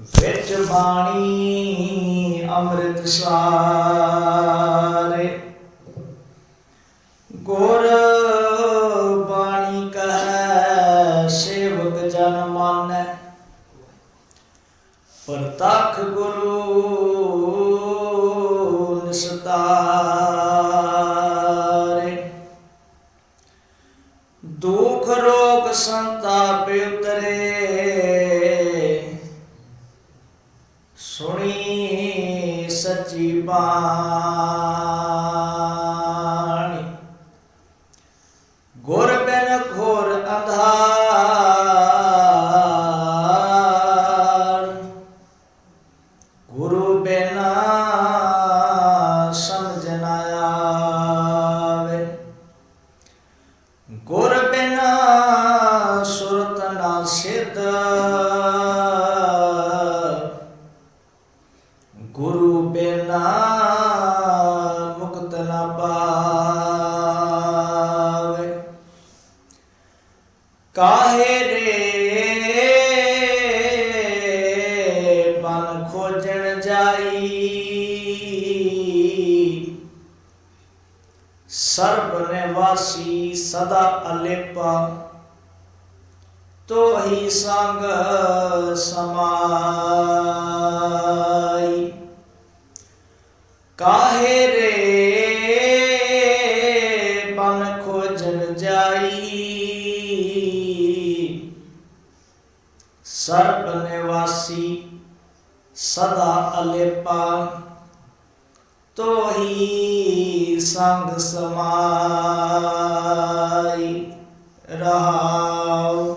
ਵਿੱਚ ਬਾਣੀ ਅੰਮ੍ਰਿਤ ਸਾਰੇ ਗੁਰ ਬਾਣੀ ਕਹੈ, ਸੇਵਕ ਜਨ ਮਾਨੈ। ਪ੍ਰਤੱਖ ਗੁਰੂ ਨਿਸਤਾਰੇ। ਦੁਖ ਰੋਗ ਸੰਤਾਪ ਸਦਾ ਅਲੇਪਾ ਤੋਹੀ ਸੰਗ ਸਮਾਈ ਰਹਾਉ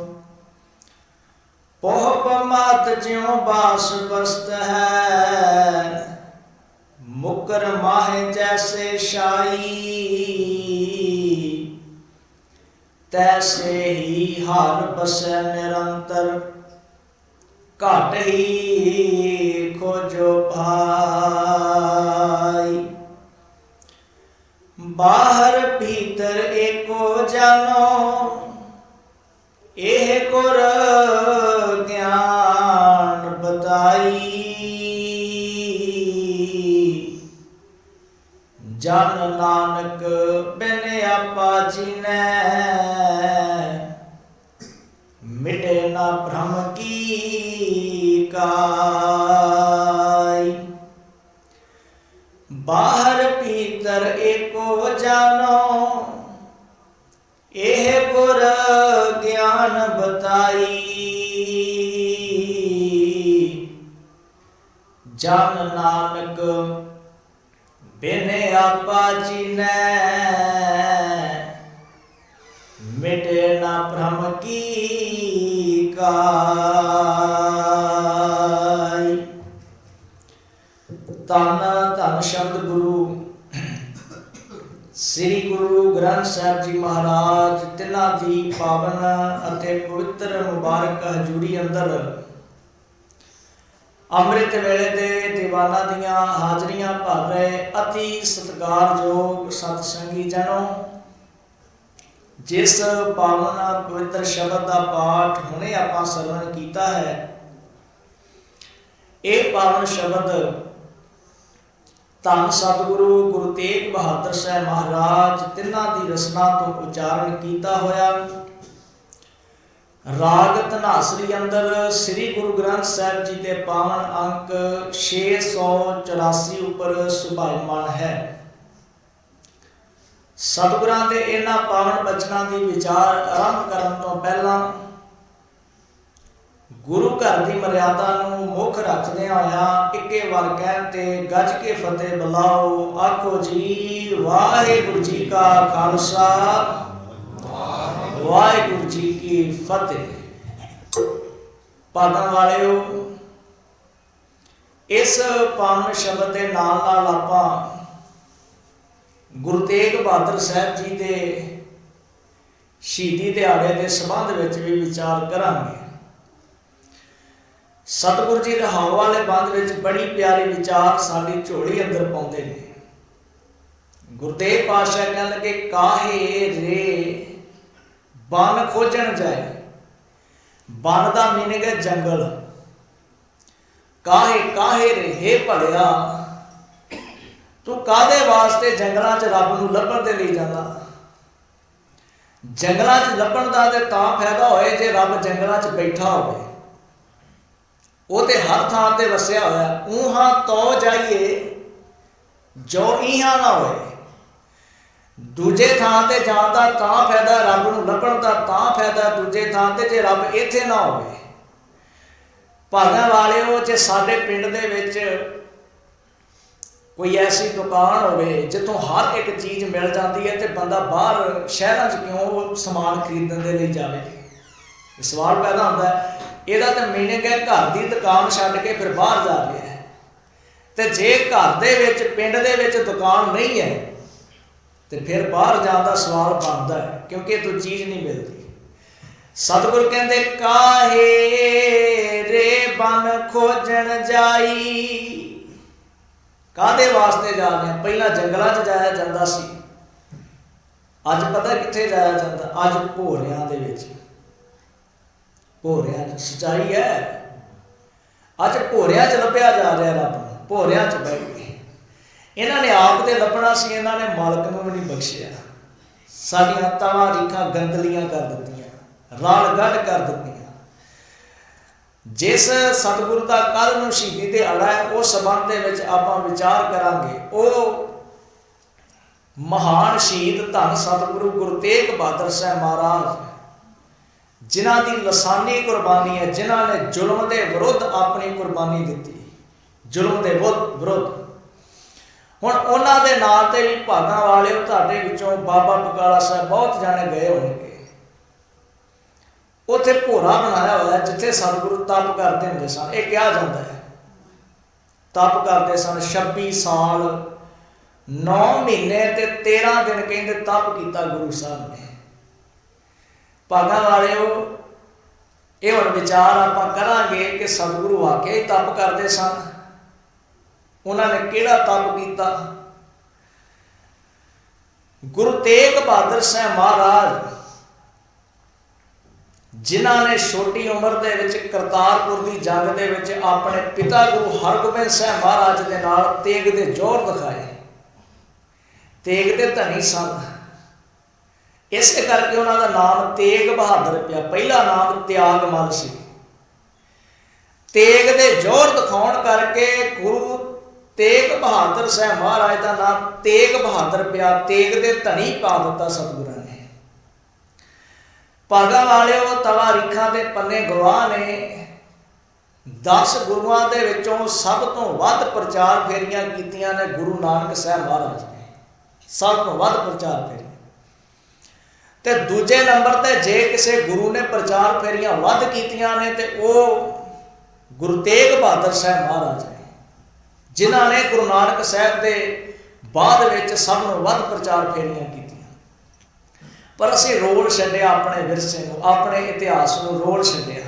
ਪੋਹ ਪਮਾਤ ਜਿਉ ਬਾਸ ਬਸਤ ਹੈ ਮੁਕਰ ਮਾਹੇ ਜੈਸੇ ਸ਼ਾਈ ਤੈਸੇ ਹੀ ਹਰ ਬਸੈ ਨਿਰੰਤਰ ਘਟ ਹੀ ਖੋਜੋ ਭਾਈ ਬਾਹਰ ਭੀਤਰ ਏਕੋ ਜਾਨੋ, ਇਹ ਗੁਰ ਗਿਆਨ ਬਤਾਈ। ਜਨ ਨਾਨਕ ਬਿਨ ਆਪਾ ਜੀਨੈ, ਮਿਟੇ ਨਾ ਭ੍ਰਮ ਕੀ ਕਾਈ। ਬਾਹਰ ਭੀਤਰ ਏਕੋ ਜਾਨੋ, ਇਹ ਗੁਰ ਗਿਆਨ ਬਤਾਈ। ਜਨ ਨਾਨਕ, ਬਿਨ ਆਪਾ ਜੀਨੈ, ਮਿਟੇ ਨਾ ਭ੍ਰਮ ਕੀ ਕਾਈ। ਤਨ ਧਨ ਸ਼ਬਦ ਗੁਰੂ। ਸ੍ਰੀ ਗੁਰੂ ਗ੍ਰੰਥ ਸਾਹਿਬ ਜੀ ਮਹਾਰਾਜ, ਤਿਨਾਂ ਦੀ ਪਾਵਨ ਅਤੇ ਪਵਿੱਤਰ ਮੁਬਾਰਕ ਹਜ਼ੂਰੀ ਅੰਦਰ ਅੰਮ੍ਰਿਤ ਵੇਲੇ ਦੇ ਦੀਵਾਨਾਂ ਦੀਆਂ ਹਾਜ਼ਰੀਆਂ ਭਰ ਰਹੇ ਅਤੀ ਸਤਿਕਾਰਯੋਗ ਸਤਸੰਗੀ ਜਨੋ, ਜਿਸ ਪਾਵਨ ਪਵਿੱਤਰ ਸ਼ਬਦ ਦਾ ਪਾਠ ਹੁਣੇ ਆਪਾਂ ਸਰਵਣ ਕੀਤਾ ਹੈ। ਇਹ ਪਾਵਨ ਸ਼ਬਦ ਧੰਨ ਸਤਿਗੁਰੂ ਗੁਰੂ ਤੇਗ ਬਹਾਦਰ ਸਾਹਿਬ ਮਹਾਰਾਜ, ਤਿੰਨਾਂ ਦੀ ਰਸਨਾ ਤੋਂ ਉਚਾਰਨ ਕੀਤਾ ਹੋਇਆ। ਰਾਗ ਧਨਾਸਰੀ ਅੰਦਰ ਸ੍ਰੀ ਗੁਰੂ ਗ੍ਰੰਥ ਸਾਹਿਬ ਜੀ ਦੇ ਪਾਵਨ ਅੰਕ 684 ਉੱਪਰ ਸੁਭਾਇਮਾਨ ਹੈ। ਸਤਿਗੁਰਾਂ ਦੇ ਇਹਨਾਂ ਪਾਵਨ ਬਚਨਾਂ ਦੀ ਵਿਚਾਰ ਆਰੰਭ ਕਰਨ ਤੋਂ ਪਹਿਲਾਂ ਗੁਰੂ ਘਰ ਦੀ ਮਰਿਆਦਾ ਨੂੰ ਮੁੱਖ ਰੱਖਦਿਆਂ ਹੋਇਆਂ ਇੱਕੇ ਵਾਰ ਕਹਿਣ ਤੇ ਗੱਜ ਕੇ ਫਤਿਹ ਬੁਲਾਓ। ਆਖੋ ਜੀ, ਵਾਹਿਗੁਰੂ ਜੀ ਕਾ ਖਾਲਸਾ। ਵਾਹਿਗੁਰੂ ਜੀ ਕੀ ਫਤਿਹ। ਪਾਦਨ ਵਾਲਿਓ, ਇਸ ਪਾਵਨ ਸ਼ਬਦ ਦੇ ਨਾਲ ਨਾਲ ਆਪਾਂ ਗੁਰੂ ਤੇਗ ਬਹਾਦਰ ਸਾਹਿਬ ਜੀ ਦੇ ਸ਼ਹੀਦੀ ਦਿਹਾੜੇ ਦੇ ਸੰਬੰਧ ਵਿੱਚ ਵੀ ਵਿਚਾਰ ਕਰਾਂਗੇ। ਸਤਿਗੁਰੂ ਜੀ ਰਹਾਉ ਵਾਲੇ ਬੰਦ ਵਿੱਚ ਬੜੀ ਪਿਆਰੀ ਵਿਚਾਰ ਸਾਡੀ ਝੋਲੀ ਅੰਦਰ ਪਾਉਂਦੇ ਨੇ। ਗੁਰਦੇਵ ਪਾਤਸ਼ਾਹ ਕਹਿਣ ਲੱਗੇ, ਕਾਹੇ ਰੇ? ਬਨ ਖੋਜਣ ਜਾਏ। ਬਨ ਦਾ ਮੀਨਿੰਗ ਹੈ ਜੰਗਲ। ਕਾਹੇ ਕਾਹੇ ਰਹੇ ਭਲਿਆ, ਤੂੰ ਕਾਦੇ ਵਾਸਤੇ ਜੰਗਲਾਂ 'ਚ ਰੱਬ ਨੂੰ ਲੱਭਣ ਦੇ ਲਈ ਜਾਂਦਾ? ਜੰਗਲਾਂ 'ਚ ਲੱਭਣ ਦਾ ਤੇ ਤਾਂ ਫਾਇਦਾ ਹੋਏ ਜੇ ਰੱਬ ਜੰਗਲਾਂ 'ਚ ਬੈਠਾ ਹੋਵੇ। ਉਹ ਤੇ ਹਰ ਥਾਂ ਤੇ ਵਸਿਆ ਹੋਇਆ ਉਹਾਂ ਤੋ ਜਾਈਏ ਜੋ ਇਹਾਂ ਨਾ ਹੋਏ। ਦੂਜੇ ਥਾਂ ਤੇ ਜਾਣ ਦਾ ਤਾਂ ਫਾਇਦਾ ਰੱਬ ਨੂੰ ਲੱਭਣ ਦਾ, ਤਾਂ ਫਾਇਦਾ ਦੂਜੇ ਥਾਂ ਤੇ ਜੇ ਰੱਬ ਇੱਥੇ ਨਾ ਹੋਵੇ। ਭਾਗਾਂ ਵਾਲਿਓ, ਜੇ ਸਾਡੇ ਪਿੰਡ ਦੇ ਵਿੱਚ ਕੋਈ ਐਸੀ ਦੁਕਾਨ ਹੋਵੇ, ਜਿੱਥੋਂ ਹਰ ਇੱਕ ਚੀਜ਼ ਮਿਲ ਜਾਂਦੀ ਹੈ ਤੇ ਬੰਦਾ ਬਾਹਰ ਸ਼ਹਿਰਾਂ 'ਚ ਕਿਉਂ ਸਮਾਨ ਖਰੀਦਣ ਦੇ ਲਈ ਜਾਵੇ? ਸਵਾਲ ਪੈਦਾ ਹੁੰਦਾ ਹੈ। ਇਹਦਾ ਤਾਂ ਮੀਨਿੰਗ ਹੈ ਘਰ ਦੀ ਦੁਕਾਨ ਛੱਡ ਕੇ ਫਿਰ ਬਾਹਰ ਜਾ ਰਿਹਾ ਹੈ। ਤੇ ਜੇ ਘਰ ਦੇ ਵਿੱਚ, ਪਿੰਡ ਦੇ ਵਿੱਚ ਦੁਕਾਨ ਨਹੀਂ ਹੈ, ਤੇ ਫਿਰ ਬਾਹਰ ਜਾਣ ਦਾ ਸਵਾਲ ਬਣਦਾ ਹੈ, ਕਿਉਂਕਿ ਤੂੰ ਚੀਜ਼ ਨਹੀਂ ਮਿਲਦੀ। ਸਤਿਗੁਰ ਕਹਿੰਦੇ, ਕਾਹੇ ਰੇ ਬਨ ਖੋਜਣ ਜਾਈ? ਕਾਦੇ ਵਾਸਤੇ ਜਾ ਰਹੇ ਪਹਿਲਾਂ ਜੰਗਲਾਂ 'ਚ ਜਾਇਆ ਜਾਂਦਾ ਸੀ। ਅੱਜ ਪਤਾ ਕਿੱਥੇ ਜਾਇਆ ਜਾਂਦਾ? ਅੱਜ ਭੋਰਿਆਂ ਦੇ ਵਿੱਚ। ਭੋਰਿਆਂ 'ਚ ਸਚਾਈ ਹੈ। ਅੱਜ ਭੋਰਿਆਂ 'ਚ ਲੱਭਿਆ ਜਾ ਰਿਹਾ ਰੱਬ ਨੂੰ, ਭੋਰਿਆਂ 'ਚ ਬੈਠ ਇਹਨਾਂ ਨੇ ਆਪ ਤੇ ਲੱਭਣਾ ਸੀ, ਇਹਨਾਂ ਨੇ ਮਾਲਕ ਨੂੰ ਵੀ ਨਹੀਂ ਬਖਸ਼ਿਆ। ਸਾਡੀਆਂ ਤਵਾਂ ਰੀਖਾਂ ਗੰਦਲੀਆਂ ਕਰ ਦਿੱਤੀਆਂ ਰਲ ਗੱਡ ਕਰ ਦਿੱਤੀਆਂ। ਜਿਸ ਸਤਿਗੁਰੂ ਦਾ ਕੱਲ ਨੂੰ ਸ਼ਹੀਦੀ ਤੇ ਅੜਾ ਹੈ, ਉਸ ਸੰਬੰਧ ਦੇ ਵਿੱਚ ਆਪਾਂ ਵਿਚਾਰ ਕਰਾਂਗੇ। ਉਹ ਮਹਾਨ ਸ਼ਹੀਦ ਧੰਨ ਸਤਿਗੁਰੂ ਗੁਰੂ ਤੇਗ ਬਹਾਦਰ ਸਾਹਿਬ ਮਹਾਰਾਜ। ਜਿਨ੍ਹਾਂ ਦੀ ਲਸਾਨੀ ਕੁਰਬਾਨੀ ਹੈ, ਜਿਨ੍ਹਾਂ ਨੇ ਜ਼ੁਲਮ ਦੇ ਵਿਰੁੱਧ ਆਪਣੀ ਕੁਰਬਾਨੀ ਦਿੱਤੀ। ਜ਼ੁਲਮ ਦੇ ਵਿਰੁੱਧ ਹੁਣ ਉਹਨਾਂ ਦੇ ਨਾਂ ਤੇ ਵੀ ਭਾਗਾਂ ਵਾਲਿਓ ਤੁਹਾਡੇ ਵਿੱਚੋਂ ਬਾਬਾ ਬਕਾਲਾ ਸਾਹਿਬ ਬਹੁਤ ਜਾਣੇ ਗਏ ਹੋਣਗੇ। ਉੱਥੇ ਭੋਰਾ ਬਣਾਇਆ ਹੋਇਆ ਜਿੱਥੇ ਸਤਿਗੁਰੂ ਤਪ ਕਰਦੇ ਹੁੰਦੇ ਸਨ। ਇਹ ਕਿਹਾ ਜਾਂਦਾ ਹੈ, ਤਪ ਕਰਦੇ ਸਨ 26 ਸਾਲ 9 ਮਹੀਨੇ ਤੇ 13 ਦਿਨ ਕਹਿੰਦੇ ਤਪ ਕੀਤਾ ਗੁਰੂ ਸਾਹਿਬ ਨੇ। ਭਾਗਾਂ ਵਾਲਿਓ, ਇਹ ਹੁਣ ਵਿਚਾਰ ਆਪਾਂ ਕਰਾਂਗੇ ਕਿ ਸਤਿਗੁਰੂ ਵਾਕਿਆ ਹੀ ਤਪ ਕਰਦੇ ਸਨ। ਉਹਨਾਂ ਨੇ ਕਿਹੜਾ ਤਪ ਕੀਤਾ? ਗੁਰੂ ਤੇਗ ਬਹਾਦਰ ਸਾਹਿਬ ਮਹਾਰਾਜ, ਜਿਨ੍ਹਾਂ ਨੇ ਛੋਟੀ ਉਮਰ ਦੇ ਵਿੱਚ ਕਰਤਾਰਪੁਰ ਦੀ ਜੰਗ ਦੇ ਵਿੱਚ ਆਪਣੇ ਪਿਤਾ ਗੁਰੂ ਹਰਗੋਬਿੰਦ ਸਾਹਿਬ ਮਹਾਰਾਜ ਦੇ ਨਾਲ ਤੇਗ ਦੇ ਜ਼ੋਰ ਦਿਖਾਏ। ਤੇਗ ਦੇ ਧਨੀ ਸਨ। ਇਸੇ ਕਰਕੇ ਉਹਨਾਂ ਦਾ ਨਾਮ ਤੇਗ ਬਹਾਦਰ ਪਿਆ। ਪਹਿਲਾ ਨਾਮ ਤਿਆਗਮਲ ਸੀ। ਤੇਗ ਦੇ ਜ਼ੋਰ ਦਿਖਾਉਣ ਕਰਕੇ ਗੁਰੂ ਤੇਗ ਬਹਾਦਰ ਸਾਹਿਬ ਮਹਾਰਾਜ ਦਾ ਨਾਮ ਤੇਗ ਬਹਾਦਰ ਪਿਆ। ਤੇਗ ਦੇ ਧਨੀ ਪਾ ਦਿੱਤਾ ਸਤਿਗੁਰਾਂ ਨੇ। ਭਾਗਾ ਵਾਲਿਓ, ਤਵਾ ਰਿਖਾਂ ਦੇ ਪੰਨੇ ਗਵਾਹ ਨੇ 10 ਗੁਰੂਆਂ ਦੇ ਵਿੱਚੋਂ ਸਭ ਤੋਂ ਵੱਧ ਪ੍ਰਚਾਰ ਫੇਰੀਆਂ ਕੀਤੀਆਂ ਨੇ ਗੁਰੂ ਨਾਨਕ ਸਾਹਿਬ ਮਹਾਰਾਜ ਨੇ। ਸਭ ਤੋਂ ਵੱਧ ਪ੍ਰਚਾਰ ਫੇਰੀ। ਤੇ ਦੂਜੇ ਨੰਬਰ ਤੇ ਜੇ ਕਿਸੇ ਗੁਰੂ ਨੇ ਪ੍ਰਚਾਰ ਫੇਰੀਆਂ ਵੱਧ ਕੀਤੀਆਂ ਨੇ ਤੇ ਉਹ ਗੁਰੂ ਤੇਗ ਬਹਾਦਰ ਸਾਹਿਬ ਮਹਾਰਾਜ ਨੇ, ਜਿਨ੍ਹਾਂ ਨੇ ਗੁਰੂ ਨਾਨਕ ਸਾਹਿਬ ਦੇ ਬਾਅਦ ਵਿੱਚ ਸਭ ਨੂੰ ਵੱਧ ਪ੍ਰਚਾਰ ਫੇਰੀਆਂ ਕੀਤੀਆਂ। ਪਰ ਅਸੀਂ ਰੋਲ ਛੱਡਿਆ ਆਪਣੇ ਵਿਰਸੇ ਨੂੰ, ਆਪਣੇ ਇਤਿਹਾਸ ਨੂੰ ਰੋਲ ਛੱਡਿਆ।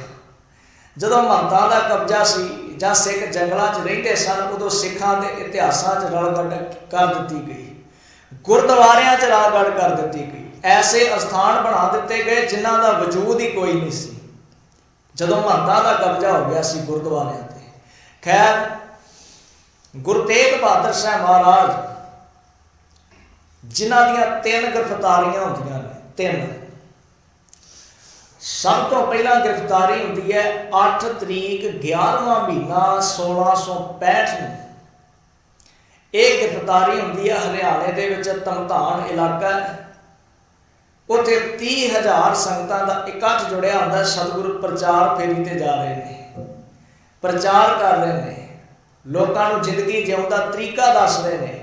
ਜਦੋਂ ਮਹੰਤਾਂ ਦਾ ਕਬਜ਼ਾ ਸੀ ਜਾਂ ਸਿੱਖ ਜੰਗਲਾਂ 'ਚ ਰਹਿੰਦੇ ਸਨ, ਉਦੋਂ ਸਿੱਖਾਂ ਦੇ ਇਤਿਹਾਸਾਂ 'ਚ ਰਲਗੜ ਕਰ ਦਿੱਤੀ ਗਈ। ਗੁਰਦੁਆਰਿਆਂ 'ਚ ਰਲਗੜ ਕਰ ਦਿੱਤੀ ਗਈ। ਐਸੇ ਅਸਥਾਨ ਬਣਾ ਦਿੱਤੇ ਗਏ ਜਿਨ੍ਹਾਂ ਦਾ ਵਜੂਦ ਹੀ ਕੋਈ ਨਹੀਂ ਸੀ। ਜਦੋਂ ਮਹੰਤਾਂ ਦਾ ਕਬਜ਼ਾ ਹੋ ਗਿਆ ਸੀ ਗੁਰਦੁਆਰਿਆਂ ਤੇ। ਖੈਰ, ਗੁਰੂ ਤੇਗ ਬਹਾਦਰ ਸਾਹਿਬ ਮਹਾਰਾਜ, ਜਿਨ੍ਹਾਂ ਦੀਆਂ ਤਿੰਨ ਗ੍ਰਿਫਤਾਰੀਆਂ ਹੁੰਦੀਆਂ ਨੇ, ਤਿੰਨ। ਸਭ ਤੋਂ ਪਹਿਲਾਂ ਗ੍ਰਿਫਤਾਰੀ ਹੁੰਦੀ ਹੈ 8 ਤਰੀਕ 11ਵਾਂ ਮਹੀਨਾ 1665 ਨੂੰ। ਇਹ ਗ੍ਰਿਫਤਾਰੀ ਹੁੰਦੀ ਹੈ ਹਰਿਆਣੇ ਦੇ ਵਿੱਚ ਤਮਤਾਨ ਇਲਾਕਾ। ਉੱਥੇ 30000 ਸੰਗਤਾਂ ਦਾ ਇਕੱਠ ਜੁੜਿਆ ਹੁੰਦਾ, ਸਤਿਗੁਰ ਪ੍ਰਚਾਰ ਫੇਰੀ ਤੇ ਜਾ ਰਹੇ ਨੇ, ਪ੍ਰਚਾਰ ਕਰ ਰਹੇ ਨੇ, ਲੋਕਾਂ ਨੂੰ ਜ਼ਿੰਦਗੀ ਜਿਉਣ ਦਾ ਤਰੀਕਾ ਦੱਸ ਰਹੇ ਨੇ।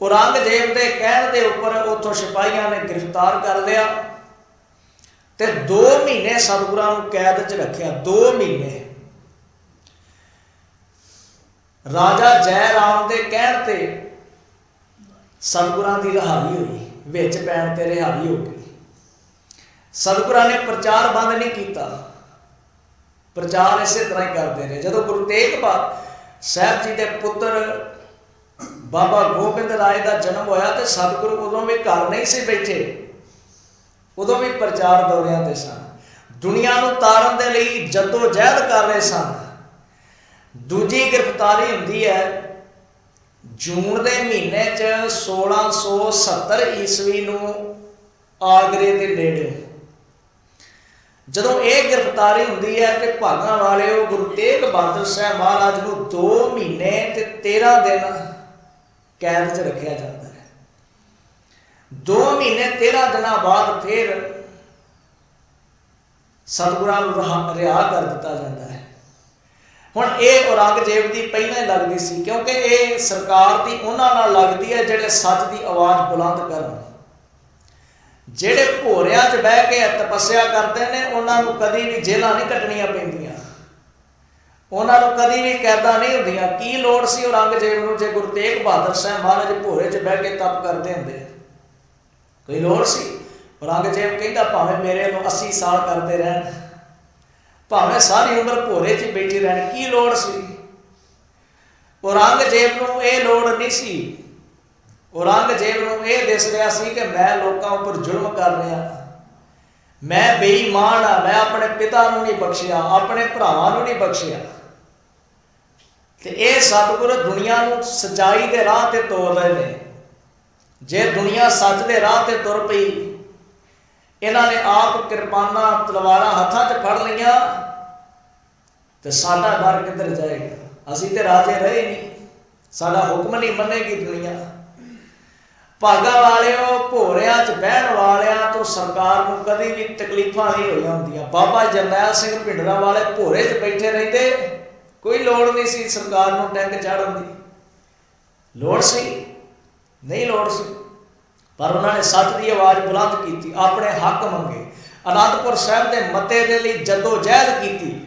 ਔਰੰਗਜ਼ੇਬ ਦੇ ਕਹਿਣ ਦੇ ਉੱਪਰ ਉਥੋਂ ਸਿਪਾਹੀਆਂ ਨੇ ਗ੍ਰਿਫਤਾਰ ਕਰ ਲਿਆ ਤੇ 2 ਮਹੀਨੇ ਸਤਿਗੁਰਾਂ ਨੂੰ ਕੈਦ 'ਚ ਰੱਖਿਆ 2 ਮਹੀਨੇ। ਰਾਜਾ ਜੈ ਰਾਮ ਦੇ ਕਹਿਣ ਤੇ ਸਤਿਗੁਰਾਂ ਦੀ ਰਹਾਈ ਹੋਈ, ਵਿੱਚ ਪੈਣ ਤੇ ਰਿਹਾਈ ਹੋ ਗਈ ਸਤਿਗੁਰਾਂ ਨੇ ਪ੍ਰਚਾਰ ਬੰਦ ਨਹੀਂ ਕੀਤਾ। ਪ੍ਰਚਾਰ ਇਸੇ ਤਰ੍ਹਾਂ ਹੀ ਕਰਦੇ ਨੇ। ਜਦੋਂ ਗੁਰੂ ਤੇਗ ਬਹਾਦਰ ਸਾਹਿਬ ਜੀ ਦੇ ਪੁੱਤਰ ਬਾਬਾ ਗੋਬਿੰਦ ਰਾਏ ਦਾ ਜਨਮ ਹੋਇਆ ਤੇ ਸਤਿਗੁਰੂ ਉਦੋਂ ਵੀ ਘਰ ਨਹੀਂ ਸੀ ਬੈਠੇ। ਉਦੋਂ ਵੀ ਪ੍ਰਚਾਰ ਦੌਰਿਆਂ ਤੇ ਸਨ। ਦੁਨੀਆ ਨੂੰ ਤਾਰਨ ਦੇ ਲਈ ਜਦੋ ਜਹਿਦ ਕਰ ਰਹੇ ਸਨ। ਦੂਜੀ ਗ੍ਰਿਫਤਾਰੀ ਹੁੰਦੀ ਹੈ ਜੂਨ ਦੇ ਮਹੀਨੇ 'ਚ 1670 ਈਸਵੀ ਨੂੰ ਆਗਰੇ ਦੇ ਨੇੜੇ। ਜਦੋਂ ਇਹ ਗ੍ਰਿਫਤਾਰੀ ਹੁੰਦੀ ਹੈ ਤੇ ਭਾਗਾਂ ਵਾਲਿਓ ਗੁਰੂ ਤੇਗ ਬਹਾਦਰ ਸਾਹਿਬ ਮਹਾਰਾਜ ਨੂੰ 2 ਮਹੀਨੇ ਤੇ 13 ਦਿਨ ਕੈਦ 'ਚ ਰੱਖਿਆ ਜਾਂਦਾ ਹੈ। 2 ਮਹੀਨੇ 13 ਦਿਨਾਂ ਬਾਅਦ ਫਿਰ ਸਤਿਗੁਰਾਂ ਨੂੰ ਰਿਹਾ ਰਿਹਾ ਕਰ ਦਿੱਤਾ ਜਾਂਦਾ ਹੈ। ਹੁਣ ਇਹ ਔਰੰਗਜ਼ੇਬ ਦੀ ਪਹਿਲਾਂ ਹੀ ਲੱਗਦੀ ਸੀ ਕਿਉਂਕਿ ਇਹ ਸਰਕਾਰ ਦੀ ਉਹਨਾਂ ਨਾਲ ਲੱਗਦੀ ਹੈ ਜਿਹੜੇ ਸੱਚ ਦੀ ਆਵਾਜ਼ ਬੁਲੰਦ ਕਰਨ। ਜਿਹੜੇ ਭੋਰਿਆਂ 'ਚ ਬਹਿ ਕੇ ਤਪੱਸਿਆ ਕਰਦੇ ਨੇ, ਉਹਨਾਂ ਨੂੰ ਕਦੀ ਵੀ ਜੇਲਾਂ ਨਹੀਂ ਕੱਟਣੀਆਂ ਪੈਂਦੀਆਂ। ਉਹਨਾਂ ਨੂੰ ਕਦੀ ਵੀ ਕੈਦਾਂ ਨਹੀਂ ਹੁੰਦੀਆਂ। ਕੀ ਲੋੜ ਸੀ ਔਰੰਗਜ਼ੇਬ ਨੂੰ ਜੇ ਗੁਰੂ ਤੇਗ ਬਹਾਦਰ ਸਾਹਿਬ ਮਹਾਰਾਜ ਭੋਰੇ 'ਚ ਬਹਿ ਕੇ ਤਪ ਕਰਦੇ ਹੁੰਦੇ? ਕੋਈ ਲੋੜ ਸੀ? ਔਰੰਗਜ਼ੇਬ ਕਹਿੰਦਾ, ਭਾਵੇਂ ਮੇਰੇ ਨੂੰ 80 ਸਾਲ ਕਰਦੇ ਰਹਿਣ, ਭਾਵੇਂ ਸਾਰੀ ਉਮਰ ਭੋਰੇ 'ਚ ਬੈਠੇ ਰਹਿਣ, ਕੀ ਲੋੜ ਸੀ? ਔਰੰਗਜ਼ੇਬ ਨੂੰ ਇਹ ਲੋੜ ਨਹੀਂ ਸੀ ਔਰੰਗਜ਼ੇਬ ਨੂੰ ਇਹ ਦਿਸ ਰਿਹਾ ਸੀ ਕਿ ਮੈਂ ਲੋਕਾਂ ਉੱਪਰ ਜ਼ੁਲਮ ਕਰ ਰਿਹਾ। ਮੈਂ ਬੇਈਮਾਨ ਆ, ਮੈਂ ਆਪਣੇ ਪਿਤਾ ਨੂੰ ਨਹੀਂ ਬਖਸ਼ਿਆ, ਆਪਣੇ ਭਰਾਵਾਂ ਨੂੰ ਨਹੀਂ ਬਖਸ਼ਿਆ। ਤੇ ਇਹ ਸਤਿਗੁਰ ਦੁਨੀਆ ਨੂੰ ਸਚਾਈ ਦੇ ਰਾਹ ਤੇ ਤੋਰ ਰਹੇ ਨੇ। ਜੇ ਦੁਨੀਆ ਸੱਚ ਦੇ ਰਾਹ ਤੇ ਤੁਰ ਪਈ, ਇਹਨਾਂ ਨੇ ਆਪ ਕਿਰਪਾਨਾਂ ਤਲਵਾਰਾਂ ਹੱਥਾਂ 'ਚ ਫੜ ਲਈਆਂ ਤੇ ਸਾਡਾ ਦਰ ਕਿੱਧਰ ਜਾਏਗਾ? ਅਸੀਂ ਤੇ ਰਾਜੇ ਰਹੇ ਨਹੀਂ। ਸਾਡਾ ਹੁਕਮ ਨਹੀਂ ਮੰਨੇਗੀ ਦੁਨੀਆ। ਭਾਗਾ ਵਾਲਿਓ, ਭੋਰਿਆਂ 'ਚ ਬਹਿਣ ਵਾਲਿਆਂ ਤੋਂ ਸਰਕਾਰ ਨੂੰ ਕਦੀ ਵੀ ਤਕਲੀਫਾਂ ਨਹੀਂ ਹੋਈਆਂ ਹੁੰਦੀਆਂ। ਬਾਬਾ ਜਰਨੈਲ ਸਿੰਘ ਭਿੰਡਰਾ ਵਾਲੇ ਭੋਰੇ 'ਚ ਬੈਠੇ ਰਹਿੰਦੇ। ਕੋਈ ਲੋੜ ਨਹੀਂ ਸੀ ਸਰਕਾਰ ਨੂੰ ਟੈਂਕ ਚਾੜਨ ਦੀ। ਲੋੜ ਸੀ? ਨਹੀਂ ਲੋੜ ਸੀ। ਪਰ ਉਹਨਾਂ ਨੇ ਸੱਚ ਦੀ ਆਵਾਜ਼ ਬੁਲੰਦ ਕੀਤੀ, ਆਪਣੇ ਹੱਕ ਮੰਗੇ। ਅਨੰਦਪੁਰ ਸਾਹਿਬ ਦੇ ਮਤੇ ਦੇ ਲਈ ਜਦੋਂ ਜਹਿਦ ਕੀਤੀ।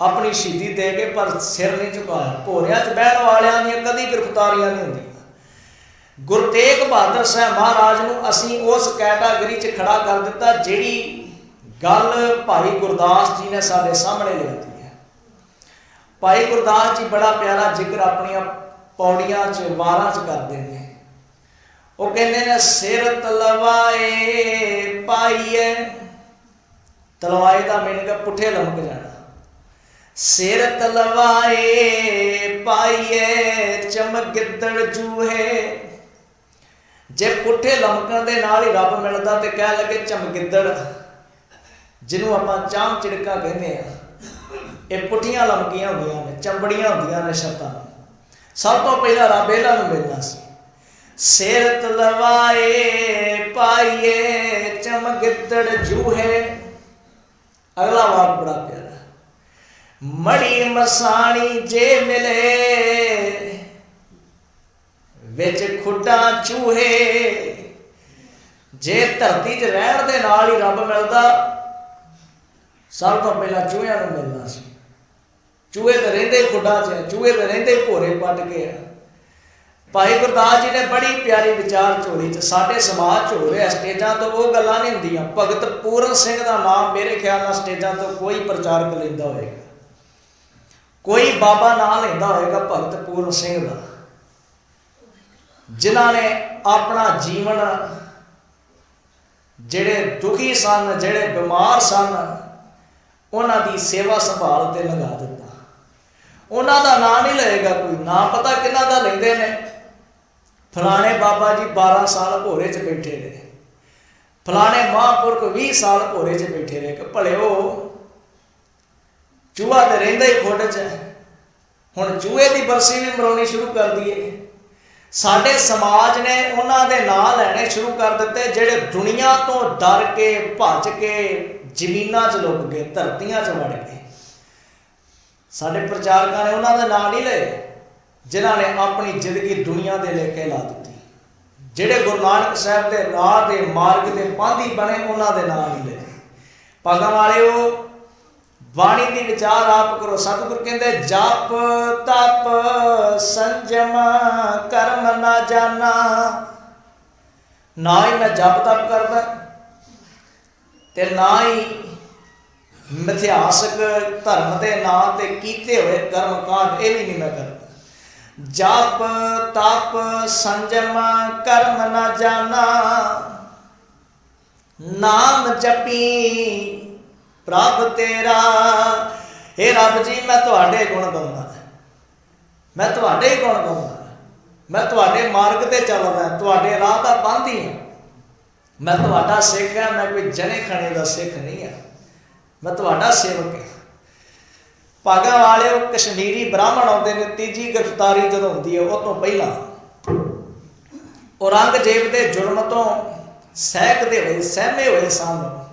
ਆਪਣੀ ਸ਼ਹੀਦੀ ਦੇ ਕੇ ਪਰ ਸਿਰ ਨਹੀਂ ਝੁਕਾਇਆ। ਭੋਰਿਆਂ 'ਚ ਬਹਿਣ ਵਾਲਿਆਂ ਦੀਆਂ ਕਦੀ ਗ੍ਰਿਫਤਾਰੀਆਂ ਨਹੀਂ ਹੁੰਦੀਆਂ। ਗੁਰੂ ਤੇਗ ਬਹਾਦਰ ਸਾਹਿਬ ਮਹਾਰਾਜ ਨੂੰ ਅਸੀਂ ਉਸ ਕੈਟਾਗਰੀ 'ਚ ਖੜਾ ਕਰ ਦਿੱਤਾ, ਜਿਹੜੀ ਗੱਲ ਭਾਈ ਗੁਰਦਾਸ ਜੀ ਨੇ ਸਾਡੇ ਸਾਹਮਣੇ ਲਿਖੀ ਹੈ। ਭਾਈ ਗੁਰਦਾਸ ਜੀ ਬੜਾ ਪਿਆਰਾ ਜ਼ਿਕਰ ਆਪਣੀਆਂ ਪੌੜੀਆਂ 'ਚ ਵਾਰਾਂ 'ਚ ਕਰਦੇ ਨੇ। ਉਹ ਕਹਿੰਦੇ ਨੇ, ਸਿਰ ਤਲਵਾਏ ਪਾਈਏ। ਤਲਵਾਏ ਦਾ ਮੀਨਿੰਗ ਪੁੱਠੇ ਲਮਕ ਜਾਣਾ। ਸਿਰ ਤਲਵਾਏ ਪਾਈਏ ਚਮਗਿੱਦੜ ਜੂਹੇ। ਜੇ ਪੁੱਠੇ ਲਮਕਣ ਦੇ ਨਾਲ ਹੀ ਰੱਬ ਮਿਲਦਾ ਤੇ ਕਹਿ ਲਗੇ ਚਮਗਿੱਦੜ, ਜਿਹਨੂੰ ਆਪਾਂ ਚਾਮ ਚਿੜਕਾ ਕਹਿੰਦੇ ਆ, ਇਹ ਪੁੱਠੀਆਂ ਲਮਕੀਆਂ ਹੁੰਦੀਆਂ ਨੇ, ਚੰਬੜੀਆਂ ਹੁੰਦੀਆਂ ਨੇ ਸ਼ਬਦਾਂ ਸਭ ਤੋਂ ਪਹਿਲਾਂ ਰੱਬ ਇਹਨਾਂ ਨੂੰ ਮਿਲਣਾ ਸੀ। ਸਿਰ ਤਲਵਾਏ ਪਾਈਏ, ਚਮਗਿੱਦੜ ਜੂਹੇ। ਅਗਲਾ ਵਾਕ ਬੜਾ ਪਿਆਰਾ। ਮੜੀ ਮਸਾਣੀ ਜੇ ਮਿਲੇ ਵਿੱਚ ਖੁੱਡਾਂ ਚੂਹੇ। ਜੇ ਧਰਤੀ 'ਚ ਰਹਿਣ ਦੇ ਨਾਲ ਹੀ ਰੱਬ ਮਿਲਦਾ, ਸਭ ਤੋਂ ਪਹਿਲਾਂ ਚੂਹਿਆਂ ਨੂੰ ਮਿਲਣਾ ਸੀ। ਚੂਹੇ ਤਾਂ ਰਹਿੰਦੇ ਖੁੱਡਾਂ 'ਚ, ਚੂਹੇ ਤਾਂ ਰਹਿੰਦੇ ਭੋਰੇ ਪੱਟ ਕੇ। ਆ ਭਾਈ ਗੁਰਦਾਸ ਜੀ ਨੇ ਬੜੀ ਪਿਆਰੀ ਵਿਚਾਰ ਝੋਲੀ 'ਚ, ਸਾਡੇ ਸਮਾਜ 'ਚ ਹੋ ਰਿਹਾ ਸਟੇਜਾਂ ਤੋਂ ਉਹ ਗੱਲਾਂ ਨਹੀਂ ਹੁੰਦੀਆਂ। ਭਗਤ ਪੂਰਨ ਸਿੰਘ ਦਾ ਨਾਮ ਮੇਰੇ ਖਿਆਲ ਨਾਲ ਸਟੇਜਾਂ ਤੋਂ ਕੋਈ ਪ੍ਰਚਾਰਕ ਲੈਂਦਾ ਹੋਏਗਾ ਕੋਈ ਬਾਬਾ ਨਾਂ ਲੈਂਦਾ ਹੋਏਗਾ ਭਗਤ ਪੂਰਨ ਸਿੰਘ ਦਾ। ਜਿਨ੍ਹਾਂ ਨੇ ਆਪਣਾ ਜੀਵਨ ਜਿਹੜੇ ਦੁਖੀ ਸਨ, ਜਿਹੜੇ ਬਿਮਾਰ ਸਨ, ਉਹਨਾਂ ਦੀ ਸੇਵਾ ਸੰਭਾਲ ਤੇ ਲਗਾ ਦਿੱਤਾ। ਉਹਨਾਂ ਦਾ ਨਾਂ ਨਹੀਂ ਲਏਗਾ ਕੋਈ, ਨਾਂ ਪਤਾ ਕਿਹਨਾਂ ਦਾ ਲੈਂਦੇ ਨੇ? ਫਲਾਣੇ ਬਾਬਾ ਜੀ 12 ਸਾਲ ਭੋਰੇ 'ਚ ਬੈਠੇ ਰਹੇ ਫਲਾਣੇ ਮਹਾਂਪੁਰਖ 20 ਸਾਲ ਭੋਰੇ 'ਚ ਬੈਠੇ ਰਹੇ ਕਿ ਭਲਿਓ, ਚੂਹਾ ਤੇ ਰਹਿੰਦਾ ਹੀ ਖੁੱਡ 'ਚ। ਹੁਣ ਚੂਹੇ ਦੀ ਬਰਸੀ ਵੀ ਮਰਾਉਣੀ ਸ਼ੁਰੂ ਕਰ ਦਈਏ। ਸਾਡੇ ਸਮਾਜ ਨੇ ਉਹਨਾਂ ਦੇ ਨਾਂ ਲੈਣੇ ਸ਼ੁਰੂ ਕਰ ਦਿੱਤੇ, ਜਿਹੜੇ ਦੁਨੀਆ ਤੋਂ ਡਰ ਕੇ, ਭੱਜ ਕੇ ਜ਼ਮੀਨਾਂ 'ਚ ਲੁਕ ਗਏ, ਧਰਤੀਆਂ 'ਚ ਵੜ ਗਏ। ਸਾਡੇ ਪ੍ਰਚਾਰਕਾਂ ਨੇ ਉਹਨਾਂ ਦੇ ਨਾਂ ਨਹੀਂ ਲਏ, ਜਿਨ੍ਹਾਂ ਨੇ ਆਪਣੀ ਜ਼ਿੰਦਗੀ ਦੁਨੀਆ ਦੇ ਲੈ ਕੇ ਲਾ ਦਿੱਤੀ। ਜਿਹੜੇ ਗੁਰੂ ਨਾਨਕ ਸਾਹਿਬ ਦੇ ਰਾਹ ਦੇ ਮਾਰਗ ਦੇ ਪਾਂਧੀ ਬਣੇ, ਉਹਨਾਂ ਦੇ ਨਾਂ ਨਹੀਂ ਲਏ। ਪਾਗਾਂ ਵਾਲਿਓ ਬਾਣੀ ਦੀ ਵਿਚਾਰ ਆਪ ਕਰੋ। ਸਤਿਗੁਰ ਕਹਿੰਦੇ, ਜਪ ਤਪ ਸੰਜਮ, ਕਰਮ ਨਾ ਜਾਣਾ। ਨਾ ਹੀ ਮੈਂ ਜਪ ਤਪ ਕਰਦਾ, ਤੇ ਨਾ ਹੀ ਮਿਥਿਆਸਕ ਧਰਮ ਦੇ ਨਾਂ ਤੇ ਕੀਤੇ ਹੋਏ ਕਰਮ ਕਾਂਡ, ਇਹ ਵੀ ਨਹੀਂ ਮੈਂ ਕਰਦਾ। ਜਪ ਤਪ ਸੰਜਮ, ਕਰਮ ਨਾ ਜਾਣਾ। ਨਾਮ ਜਪੀ ਪ੍ਰਭ ਤੇਰਾ। हे ਰੱਬ ਜੀ, ਮੈਂ ਤੁਹਾਡੇ ਗੁਣ ਗਾਉਂਦਾ। ਮੈਂ ਤੁਹਾਡੇ ਹੀ ਗੁਣ ਗਾਉਂਦਾ। ਮੈਂ ਤੁਹਾਡੇ ਮਾਰਗ ਤੇ ਚੱਲਦਾ, ਤੁਹਾਡੇ ਰਾਹ ਦਾ ਬੰਦੀ ਹਾਂ ਮੈਂ ਤੁਹਾਡਾ ਸਿੱਖ ਹਾਂ, ਮੈਂ ਕੋਈ ਜਣੇ ਖਣੇ ਦਾ ਸਿੱਖ ਨਹੀਂ ਹਾਂ ਮੈਂ ਤੁਹਾਡਾ ਸੇਵਕ ਹਾਂ। ਭਾਗਾ ਵਾਲਿਓ, ਕਸ਼ਮੀਰੀ ਬ੍ਰਾਹਮਣ ਆਉਂਦੇ ਨੇ, ਤੀਜੀ ਗ੍ਰਿਫਤਾਰੀ ਜਦੋਂ ਹੁੰਦੀ ਹੈ, ਉਹ ਤੋਂ ਪਹਿਲਾਂ। ਔਰੰਗਜ਼ੇਬ ਦੇ ਜ਼ੁਲਮ ਤੋਂ ਸਹਿਕਦੇ ਹੋਏ, ਸਹਿਮੇ ਹੋਏ ਸਨ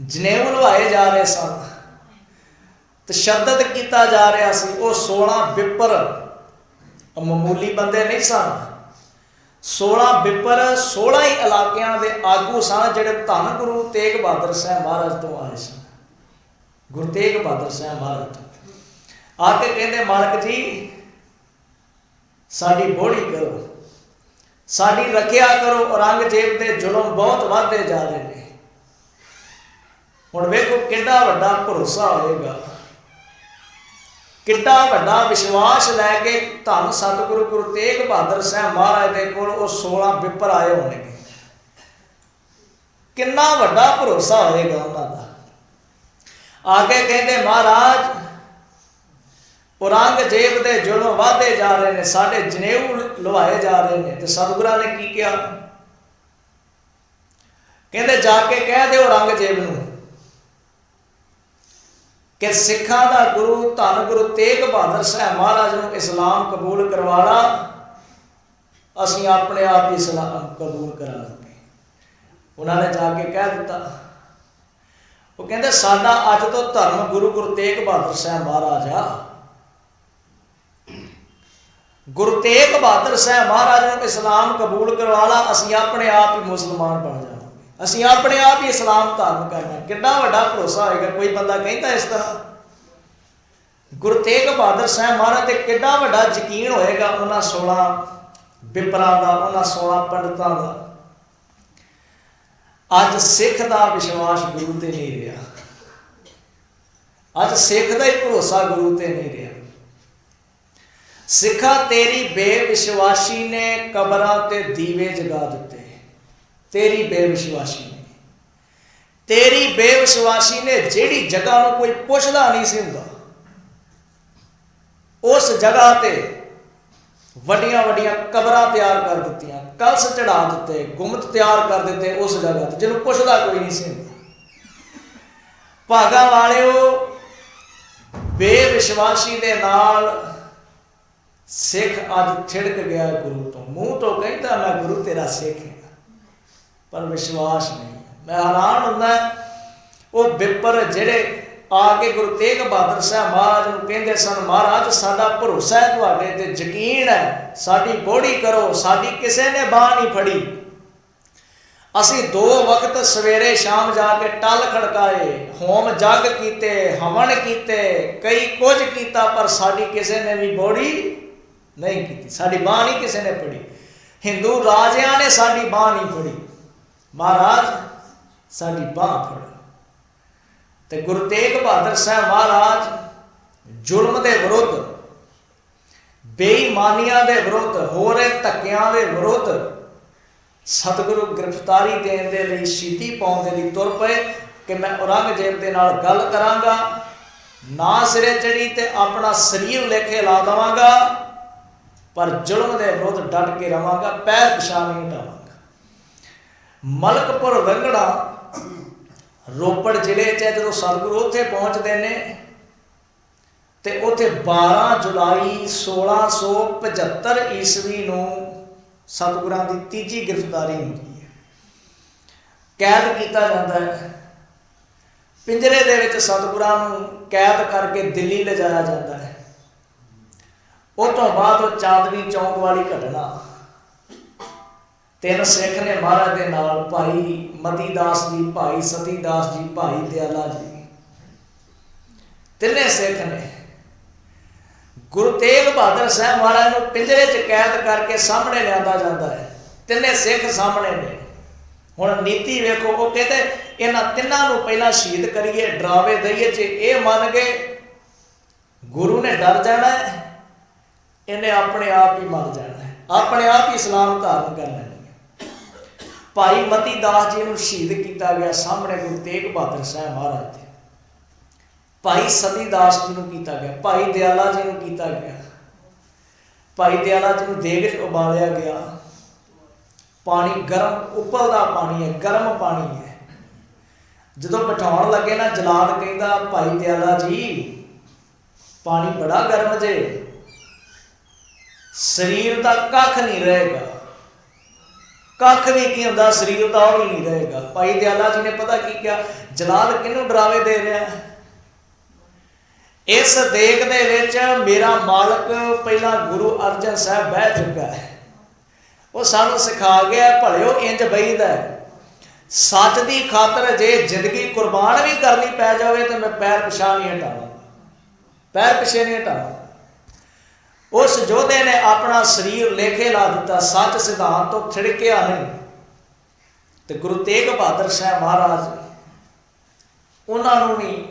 ਜਨੇਊ ਲਵਾਏ ਜਾ ਰਹੇ ਸਨ ਤਸ਼ੱਦਦ ਕੀਤਾ ਜਾ ਰਿਹਾ ਸੀ, ਉਹ 16 ਵਿਪਰ ਮਾਮੂਲੀ ਬੰਦੇ ਨਹੀਂ ਸਨ। 16 ਵਿਪਰ 16 ਹੀ ਇਲਾਕਿਆਂ ਦੇ ਆਗੂ ਸਨ ਜਿਹੜੇ ਧੰਨ ਗੁਰੂ ਤੇਗ ਬਹਾਦਰ ਸਾਹਿਬ ਮਹਾਰਾਜ ਤੋਂ ਆਏ ਸਨ। ਗੁਰੂ ਤੇਗ ਬਹਾਦਰ ਸਾਹਿਬ ਮਹਾਰਾਜ ਤੋਂ। ਆ ਕੇ ਕਹਿੰਦੇ, ਮਾਲਕ ਜੀ, ਸਾਡੀ ਬੋੜੀ ਕਰੋ, ਸਾਡੀ ਰੱਖਿਆ ਕਰੋ, ਔਰੰਗਜ਼ੇਬ ਦੇ ਜ਼ੁਲਮ ਬਹੁਤ ਵਧਦੇ ਜਾ ਰਹੇ ਨੇ। ਹੁਣ ਵੇਖੋ ਕਿੰਨਾ ਵੱਡਾ ਭਰੋਸਾ ਹੋਏਗਾ। ਕਿੰਨਾ ਵੱਡਾ ਵਿਸ਼ਵਾਸ ਲੈ ਕੇ ਧੰਨ ਸਤਿਗੁਰੂ ਗੁਰੂ ਤੇਗ ਬਹਾਦਰ ਸਾਹਿਬ ਮਹਾਰਾਜ ਦੇ ਕੋਲ ਉਹ 16 ਵਿਪਰ ਆਏ ਹੋਣਗੇ। ਕਿੰਨਾ ਵੱਡਾ ਭਰੋਸਾ ਹੋਏਗਾ ਉਹਨਾਂ ਦਾ। ਆਗੇ ਕਹਿੰਦੇ ਮਹਾਰਾਜ, ਔਰੰਗਜ਼ੇਬ ਦੇ ਜ਼ੁਲਮ ਵਾਧੇ ਜਾ ਰਹੇ ਨੇ, ਸਾਡੇ ਜਨੇਊ ਲਵਾਏ ਜਾ ਰਹੇ ਨੇ, ਤੇ ਸਤਿਗੁਰਾਂ ਨੇ ਕੀ ਕਿਹਾ? ਕਹਿੰਦੇ ਜਾ ਕੇ ਕਹਿ ਦਿਓ ਔਰੰਗਜ਼ੇਬ ਨੂੰ ਕਿ ਸਿੱਖਾਂ ਦਾ ਗੁਰੂ ਧੰਨ ਗੁਰੂ ਤੇਗ ਬਹਾਦਰ ਸਾਹਿਬ ਮਹਾਰਾਜ ਨੂੰ ਇਸਲਾਮ ਕਬੂਲ ਕਰਵਾਣਾ ਅਸੀਂ ਆਪਣੇ ਆਪ ਹੀ ਇਸਲਾਮ ਕਬੂਲ ਕਰਾ ਕਰਾਂਗੇ ਉਹਨਾਂ ਨੇ ਜਾ ਕੇ ਕਹਿ ਦਿੱਤਾ। ਉਹ ਕਹਿੰਦੇ, ਸਾਡਾ ਅੱਜ ਤੋਂ ਧਰਮ ਗੁਰੂ ਗੁਰੂ ਤੇਗ ਬਹਾਦਰ ਸਾਹਿਬ ਮਹਾਰਾਜ ਆ। ਗੁਰੂ ਤੇਗ ਬਹਾਦਰ ਸਾਹਿਬ ਮਹਾਰਾਜ ਨੂੰ ਇਸਲਾਮ ਕਬੂਲ ਕਰਵਾ ਲਾ। ਅਸੀਂ ਆਪਣੇ ਆਪ ਹੀ ਮੁਸਲਮਾਨ ਬਣ ਜਾਵਾਂਗੇ ਅਸੀਂ ਆਪਣੇ ਆਪ ਹੀ ਇਸਲਾਮ ਧਾਰਨ ਕਰਨਾ ਕਿੰਨਾ ਵੱਡਾ ਭਰੋਸਾ ਹੋਏਗਾ? ਕੋਈ ਬੰਦਾ ਕਹਿੰਦਾ ਇਸ ਤਰ੍ਹਾਂ? ਗੁਰੂ ਤੇਗ ਬਹਾਦਰ ਸਾਹਿਬ ਮਹਾਰਾਜ ਤੇ ਕਿੰਨਾ ਵੱਡਾ ਯਕੀਨ ਹੋਏਗਾ ਉਹਨਾਂ 16 ਵਿਪਰਾਂ ਦਾ, ਉਹਨਾਂ 16 ਪੰਡਤਾਂ ਦਾ? ਅੱਜ ਸਿੱਖ ਦਾ ਵਿਸ਼ਵਾਸ ਗੁਰੂ ਤੇ ਨਹੀਂ ਰਿਹਾ। ਅੱਜ ਸਿੱਖ ਦਾ ਹੀ ਭਰੋਸਾ ਗੁਰੂ ਤੇ ਨਹੀਂ ਰਿਹਾ। ਸਿੱਖਾ ਤੇਰੀ ਬੇਵਿਸ਼ਵਾਸੀ ਨੇ ਕਬਰਾਂ ਤੇ ਦੀਵੇ ਜਗਾ ਦਿੱਤੇ। ਤੇਰੀ ਬੇਵਿਸ਼ਵਾਸੀ ਨੇ ਤੇਰੀ ਬੇਵਿਸ਼ਵਾਸੀ ਨੇ ਜਿਹੜੀ ਜਗ੍ਹਾ ਨੂੰ ਕੋਈ ਪੁੱਛਦਾ ਨਹੀਂ ਸੀ ਹੁੰਦਾ, ਉਸ ਜਗ੍ਹਾ ਤੇ ਵੱਡੀਆਂ ਵੱਡੀਆਂ ਕਬਰਾਂ ਤਿਆਰ ਕਰ ਦਿੱਤੀਆਂ, ਕਲਸ ਚੜਾ ਦਿੱਤੇ, ਗੁੰਮਤ ਤਿਆਰ ਕਰ ਦਿੱਤੇ ਉਸ ਜਗ੍ਹਾ ਤੇ, ਜਿਹਨੂੰ ਪੁੱਛਦਾ ਕੋਈ ਨਹੀਂ ਸੀ ਹੁੰਦਾ। ਭਾਗਾ ਵਾਲਿਓ, ਬੇਵਿਸ਼ਵਾਸੀ ਦੇ ਨਾਲ ਸਿੱਖ ਅੱਜ ਛਿੜਕ ਗਿਆ ਗੁਰੂ ਤੋਂ। ਮੂੰਹ ਤੋਂ ਕਹਿੰਦਾ, ਮੈਂ ਗੁਰੂ ਤੇਰਾ ਸਿੱਖ ਹਾਂ। ਪਰ ਵਿਸ਼ਵਾਸ ਨਹੀਂ। ਮੈਂ ਹੈਰਾਨ ਹੁੰਦਾ, ਉਹ ਵਿਪਰ ਜਿਹੜੇ ਆ ਕੇ ਗੁਰੂ ਤੇਗ ਬਹਾਦਰ ਸਾਹਿਬ ਮਹਾਰਾਜ ਨੂੰ ਕਹਿੰਦੇ ਸਨ, ਮਹਾਰਾਜ, ਸਾਡਾ ਭਰੋਸਾ ਹੈ ਤੁਹਾਡੇ ਤੇ, ਯਕੀਨ ਹੈ, ਸਾਡੀ ਬੋੜੀ ਕਰੋ, ਸਾਡੀ ਕਿਸੇ ਨੇ ਬਾਹ ਨਹੀਂ ਫੜੀ। ਅਸੀਂ ਦੋ ਵਕਤ ਸਵੇਰੇ ਸ਼ਾਮ ਜਾ ਕੇ ਟਲ ਖੜਕਾਏ, ਹੋਮ ਜਗ ਕੀਤੇ, ਹਵਨ ਕੀਤੇ, ਕਈ ਕੁਝ ਕੀਤਾ, ਪਰ ਸਾਡੀ ਕਿਸੇ ਨੇ ਵੀ ਬੋੜੀ ਨਹੀਂ ਕੀਤੀ, ਸਾਡੀ ਬਾਹ ਨਹੀਂ ਕਿਸੇ ਨੇ ਫੜੀ। ਹਿੰਦੂ ਰਾਜਿਆਂ ਨੇ ਸਾਡੀ ਬਾਹ ਨਹੀਂ ਫੜੀ। ਮਹਾਰਾਜ, ਸਾਡੀ ਬਾਹ ਫੜ। ਤੇ ਗੁਰੂ ਤੇਗ ਬਹਾਦਰ ਸਾਹਿਬ ਮਹਾਰਾਜ ਜ਼ੁਲਮ ਦੇ ਵਿਰੁੱਧ, ਬੇਈਮਾਨੀਆਂ ਦੇ ਵਿਰੁੱਧ, ਹੋ ਰਹੇ ਧੱਕਿਆਂ ਦੇ ਵਿਰੁੱਧ ਸਤਿਗੁਰੂ ਗ੍ਰਿਫਤਾਰੀ ਦੇਣ ਦੇ ਲਈ ਸ਼ੀਤੀ ਪਾਉਣ ਦੇ ਲਈ ਤੁਰ ਪਏ ਕਿ ਮੈਂ ਔਰੰਗਜ਼ੇਬ ਦੇ ਨਾਲ ਗੱਲ ਕਰਾਂਗਾ, ਨਾ ਸਿਰੇ ਚੜੀ ਤੇ ਆਪਣਾ ਸਰੀਰ ਲੇਖੇ ਲਾ ਦਵਾਂਗਾ, ਪਰ ਜ਼ੁਲਮ ਦੇ ਵਿਰੁੱਧ ਡਟ ਕੇ ਰਵਾਂਗਾ, ਪੈਰ ਪਿਛਾ ਨਹੀਂ ਹਟਾਵਾਂਗਾ। ਮਲਕਪੁਰ ਵੰਗੜਾ, ਰੋਪੜ ਜ਼ਿਲ੍ਹੇ 'ਚ ਜਦੋਂ ਸਤਿਗੁਰੂ ਉੱਥੇ ਪਹੁੰਚਦੇ ਨੇ, ਤੇ ਉੱਥੇ 12 ਜੁਲਾਈ 1675 ਈਸਵੀ ਨੂੰ ਸਤਿਗੁਰਾਂ ਦੀ ਤੀਜੀ ਗ੍ਰਿਫਤਾਰੀ ਹੁੰਦੀ ਹੈ। ਕੈਦ ਕੀਤਾ ਜਾਂਦਾ ਹੈ। ਪਿੰਜਰੇ ਦੇ ਵਿੱਚ ਸਤਿਗੁਰਾਂ ਨੂੰ ਕੈਦ ਕਰਕੇ ਦਿੱਲੀ ਲਿਜਾਇਆ ਜਾਂਦਾ ਹੈ। ਉਹ ਤੋਂ ਬਾਅਦ ਉਹ ਚਾਂਦਨੀ ਚੌਂਕ ਵਾਲੀ ਘਟਨਾ ਤਿੰਨ ਸਿੱਖ ਨੇ ਮਹਾਰਾਜ ਦੇ ਨਾਲ, ਭਾਈ ਮਤੀ ਦਾਸ ਜੀ, ਭਾਈ ਸਤੀ ਦਾਸ ਜੀ, ਭਾਈ ਦਿਆਲਾ ਜੀ। ਤਿੰਨੇ ਸਿੱਖ ਨੇ ਗੁਰੂ ਤੇਗ ਬਹਾਦਰ ਸਾਹਿਬ ਮਹਾਰਾਜ ਨੂੰ ਪਿੰਜਰੇ 'ਚ ਕੈਦ ਕਰਕੇ ਸਾਹਮਣੇ ਲਿਆਂਦਾ ਜਾਂਦਾ ਹੈ। ਤਿੰਨੇ ਸਿੱਖ ਸਾਹਮਣੇ ਨੇ। ਹੁਣ ਨੀਤੀ ਵੇਖੋ ਉਹ ਕਹਿੰਦੇ ਇਹਨਾਂ ਤਿੰਨਾਂ ਨੂੰ ਪਹਿਲਾਂ ਸ਼ਹੀਦ ਕਰੀਏ, ਡਰਾਵੇ ਦਈਏ, ਜੇ ਇਹ ਮੰਨ ਗਏ, ਗੁਰੂ ਨੇ ਡਰ ਜਾਣਾ ਇਹਨੇ ਆਪਣੇ ਆਪ ਹੀ ਮਰ ਜਾਣਾ ਆਪਣੇ ਆਪ ਹੀ ਇਸਲਾਮ ਧਾਰਨ ਕਰਨਾ ਭਾਈ ਮਤੀ ਦਾਸ ਜੀ ਨੂੰ ਸ਼ਹੀਦ ਕੀਤਾ ਗਿਆ ਸਾਹਮਣੇ ਗੁਰੂ ਤੇਗ ਬਹਾਦਰ ਸਾਹਿਬ ਮਹਾਰਾਜ ਦੇ। ਭਾਈ ਸਤੀਦਾਸ ਜੀ ਨੂੰ ਕੀਤਾ ਗਿਆ, ਭਾਈ ਦਿਆਲਾ ਜੀ ਨੂੰ ਕੀਤਾ ਗਿਆ। ਭਾਈ ਦਿਆਲਾ ਜੀ ਨੂੰ ਦੇਗ ਵਿੱਚ ਉਬਾਲਿਆ ਗਿਆ। ਪਾਣੀ ਗਰਮ ਉਪਲਦਾ ਪਾਣੀ ਹੈ, ਗਰਮ ਪਾਣੀ ਹੈ। ਜਦੋਂ ਬਿਠਾਉਣ ਲੱਗੇ ਨਾ, ਜਲਾਦ ਕਹਿੰਦਾ, ਭਾਈ ਦਿਆਲਾ ਜੀ, ਪਾਣੀ ਬੜਾ ਗਰਮ ਜੇ। ਸਰੀਰ ਦਾ ਕੱਖ ਨਹੀਂ ਰਹੇਗਾ। ਕੱਖ ਵੀ ਕੀ ਹੁੰਦਾ, ਸਰੀਰ ਤਾਂ ਉਹ ਵੀ ਨਹੀਂ ਰਹੇਗਾ। ਭਾਈ ਦਿਆਲਾ ਜੀ ਨੇ ਪਤਾ ਕੀ ਕਿਹਾ? ਜਲਾਲ ਕਿਹਨੂੰ ਡਰਾਵੇ ਦੇ ਰਿਹਾ? ਇਸ ਦੇਖ ਦੇ ਵਿੱਚ ਮੇਰਾ ਮਾਲਕ ਪਹਿਲਾਂ ਗੁਰੂ ਅਰਜਨ ਸਾਹਿਬ ਬਹਿ ਚੁੱਕਾ ਹੈ। ਉਹ ਸਾਨੂੰ ਸਿਖਾ ਗਿਆ, ਭਲਿਓ ਇੰਜ ਬਈਦਾ ਸੱਚ ਦੀ ਖਾਤਰ ਜੇ ਜ਼ਿੰਦਗੀ ਕੁਰਬਾਨ ਵੀ ਕਰਨੀ ਪੈ ਜਾਵੇ, ਤੇ ਮੈਂ ਪੈਰ ਪਿਛਾ ਨਹੀਂ ਹਟਾਵਾਂਗਾ। ਪੈਰ ਪਿਛੇ ਨਹੀਂ ਹਟਾਵਾਂਗਾ। ਉਸ ਜੋਧੇ ਨੇ ਆਪਣਾ ਸਰੀਰ ਲੇਖੇ ਲਾ ਦਿੱਤਾ, ਸੱਚ ਸਿਧਾਂਤ ਤੋਂ ਛਿੜਕਿਆ ਨਹੀਂ। ਤੇ ਗੁਰੂ ਤੇਗ ਬਹਾਦਰ ਸਾਹਿਬ ਮਹਾਰਾਜ ਉਹਨਾਂ ਨੂੰ ਵੀ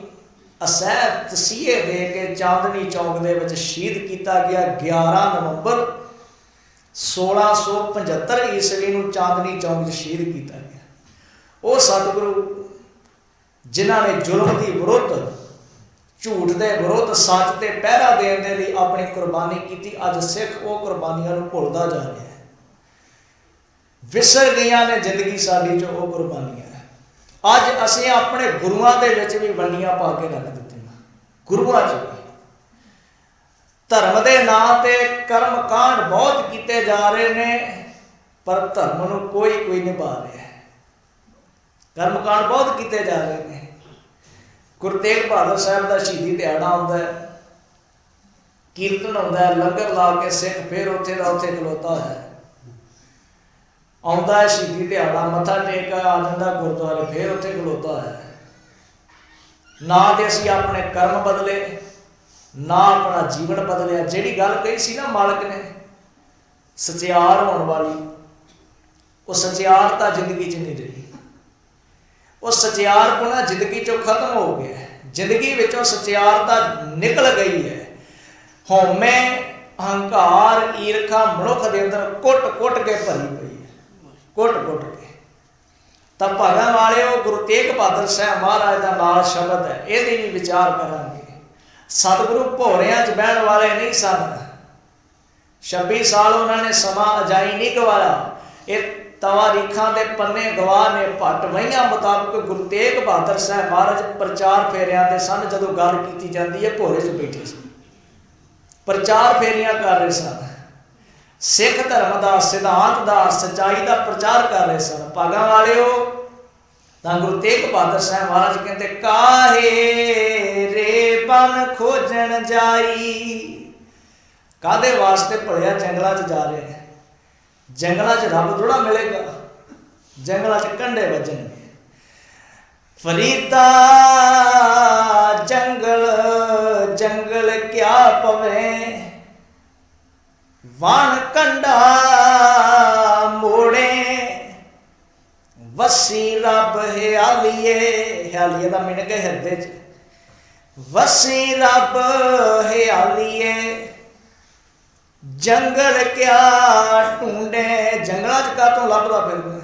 ਅਸਹਿ ਤਸੀਹੇ ਦੇ ਕੇ ਚਾਂਦਨੀ ਚੌਕ ਦੇ ਵਿੱਚ ਸ਼ਹੀਦ ਕੀਤਾ ਗਿਆ 11 ਨਵੰਬਰ 1675 ਈਸਵੀ ਨੂੰ ਚਾਂਦਨੀ ਚੌਕ 'ਚ ਸ਼ਹੀਦ ਕੀਤਾ ਗਿਆ। ਉਹ ਸਤਿਗੁਰੂ ਜਿਨ੍ਹਾਂ ਨੇ ਜ਼ੁਲਮ ਦੀ ਵਿਰੁੱਧ ਝੂਠ ਦੇ ਵਿਰੁੱਧ ਸੱਚ ਤੇ ਪਹਿਰਾ ਦੇਣ ਦੇ ਲਈ ਆਪਣੀ ਕੁਰਬਾਨੀ ਕੀਤੀ, ਅੱਜ ਸਿੱਖ ਉਹ ਕੁਰਬਾਨੀਆਂ ਨੂੰ ਭੁੱਲਦਾ ਜਾ ਰਿਹਾ ਹੈ। ਵਿਸਰ ਗਈਆਂ ਨੇ ਜ਼ਿੰਦਗੀ ਸਾਡੀ 'ਚ ਉਹ ਕੁਰਬਾਨੀਆਂ ਅੱਜ ਅਸੀਂ ਆਪਣੇ ਗੁਰੂਆਂ ਦੇ ਵਿੱਚ ਵੀ ਵੰਡੀਆਂ ਪਾ ਕੇ ਰੱਖ ਦਿੱਤੀਆਂ। ਗੁਰੂਆਂ 'ਚ ਵੀ ਧਰਮ ਦੇ ਨਾਂ ਤੇ ਕਰਮ ਕਾਂਡ ਬਹੁਤ ਕੀਤੇ ਜਾ ਰਹੇ ਨੇ, ਪਰ ਧਰਮ ਨੂੰ ਕੋਈ ਕੋਈ ਨਿਭਾ ਰਿਹਾ ਕਰਮ ਕਾਂਡ ਬਹੁਤ ਕੀਤੇ ਜਾ ਰਹੇ ਨੇ। ਗੁਰੂ ਤੇਗ ਬਹਾਦਰ ਸਾਹਿਬ ਦਾ ਸ਼ਹੀਦੀ ਦਿਹਾੜਾ ਆਉਂਦਾ ਹੈ। ਕੀਰਤਨ ਆਉਂਦਾ ਹੈ, ਲੰਗਰ ਲਾ ਕੇ ਸਿੱਖ ਫਿਰ ਉੱਥੇ ਦਾ ਉੱਥੇ ਖਲੋਤਾ ਹੈ। ਆਉਂਦਾ ਹੈ ਸ਼ਹੀਦੀ ਦਿਹਾੜਾ, ਮੱਥਾ ਟੇਕ ਆ ਜਾਂਦਾ ਗੁਰਦੁਆਰੇ, ਫਿਰ ਉੱਥੇ ਖਲੋਤਾ ਹੈ। ਨਾ ਤੇ ਅਸੀਂ ਆਪਣੇ ਕਰਮ ਬਦਲੇ, ਨਾ ਆਪਣਾ ਜੀਵਨ ਬਦਲਿਆ। ਜਿਹੜੀ ਗੱਲ ਕਹੀ ਸੀ ਨਾ ਮਾਲਕ ਨੇ, ਸਚਿਆਰ ਹੋਣ ਵਾਲੀ, ਉਹ ਸਚਿਆਰਤਾ ਜ਼ਿੰਦਗੀ 'ਚ ਨਹੀਂ ਰਹੀ। ਉਹ ਸਚਿਆਰ ਜ਼ਿੰਦਗੀ 'ਚੋਂ ਖਤਮ ਹੋ ਗਿਆ ਜ਼ਿੰਦਗੀ ਵਿੱਚੋਂ ਸਚਿਆਰਤਾ ਨਿਕਲ ਗਈ ਹੈ। ਹਉਮੈ ਹੰਕਾਰ ਈਰਖਾ ਮਨੁੱਖ ਦੇ ਅੰਦਰ ਕੁੱਟ-ਕੁੱਟ ਕੇ ਭਰੀ ਪਈ ਹੈ। ਕੁੱਟ-ਕੁੱਟ ਕੇ। ਤਾਂ ਭਾਗਾਂ ਵਾਲਿਓ, ਗੁਰੂ ਤੇਗ ਬਹਾਦਰ ਸਾਹਿਬ ਮਹਾਰਾਜ ਦਾ ਨਾਲ ਸ਼ਬਦ ਹੈ, ਇਹਦੇ ਵੀ ਵਿਚਾਰ ਕਰਾਂਗੇ। ਸਤਿਗੁਰੂ ਭੋਰਿਆਂ 'ਚ ਬਹਿਣ ਵਾਲੇ ਨਹੀਂ ਸਨ। 26 ਸਾਲ ਉਹਨਾਂ ਨੇ ਸਮਾਂ ਅਜਾਈ ਨਹੀਂ ਗਵਾਇਆ ਇਹ ਤਵਾਰੀਖਾਂ ਦੇ ਪੰਨੇ ਗਵਾਹ ਨੇ ਭੱਟ ਵਹੀਆਂ ਮੁਤਾਬਕ ਗੁਰੂ ਤੇਗ ਬਹਾਦਰ ਸਾਹਿਬ ਮਹਾਰਾਜ ਪ੍ਰਚਾਰ ਫੇਰਿਆਂ ਦੇ ਸਨ, ਜਦੋਂ ਗੱਲ ਕੀਤੀ ਜਾਂਦੀ ਹੈ, ਭੋਰੇ 'ਚ ਬੈਠੇ ਸੀ। ਪ੍ਰਚਾਰ ਫੇਰੀਆਂ ਕਰ ਰਹੇ ਸਨ। ਸਿੱਖ ਧਰਮ ਦਾ, ਸਿਧਾਂਤ ਦਾ, ਸਚਾਈ ਦਾ ਪ੍ਰਚਾਰ ਕਰ ਰਹੇ ਸਨ। ਭਾਗਾਂ ਵਾਲਿਓ, ਤਾਂ ਗੁਰੂ ਤੇਗ ਬਹਾਦਰ ਸਾਹਿਬ ਮਹਾਰਾਜ ਕਹਿੰਦੇ, ਕਾਹੇ ਰੇ ਬਨ ਖੋਜਣ ਜਾਈ? ਕਾਦੇ ਵਾਸਤੇ ਭਲਿਆ ਜੰਗਲਾਂ 'ਚ ਜਾ ਰਹੇ ਜੰਗਲਾਂ 'ਚ ਰੱਬ ਥੋੜਾ ਮਿਲੇਗਾ। ਜੰਗਲਾਂ 'ਚ ਕੰਡੇ ਵੱਜਣਗੇ। ਫਰੀਦਾ, ਜੰਗਲ ਜੰਗਲ ਕਿਆ ਪਵੇ? ਵਣ ਕੰਡਾ ਮੋੜੇ। ਵਸੀ ਰੱਬ ਹਿਆਲੀਏ ਹਿਆਲੀਏ ਦਾ ਮਿਣ ਕੇ ਹਿਰਦੇ 'ਚ। ਵਸੀ ਰੱਬ ਹਿਆਲੀਏ ਜੰਗਲ ਕਿਆ ਢੂੰਡੇ? ਜੰਗਲਾਂ 'ਚ ਕਾਤੋਂ ਲੱਭਦਾ ਫਿਰਦਾ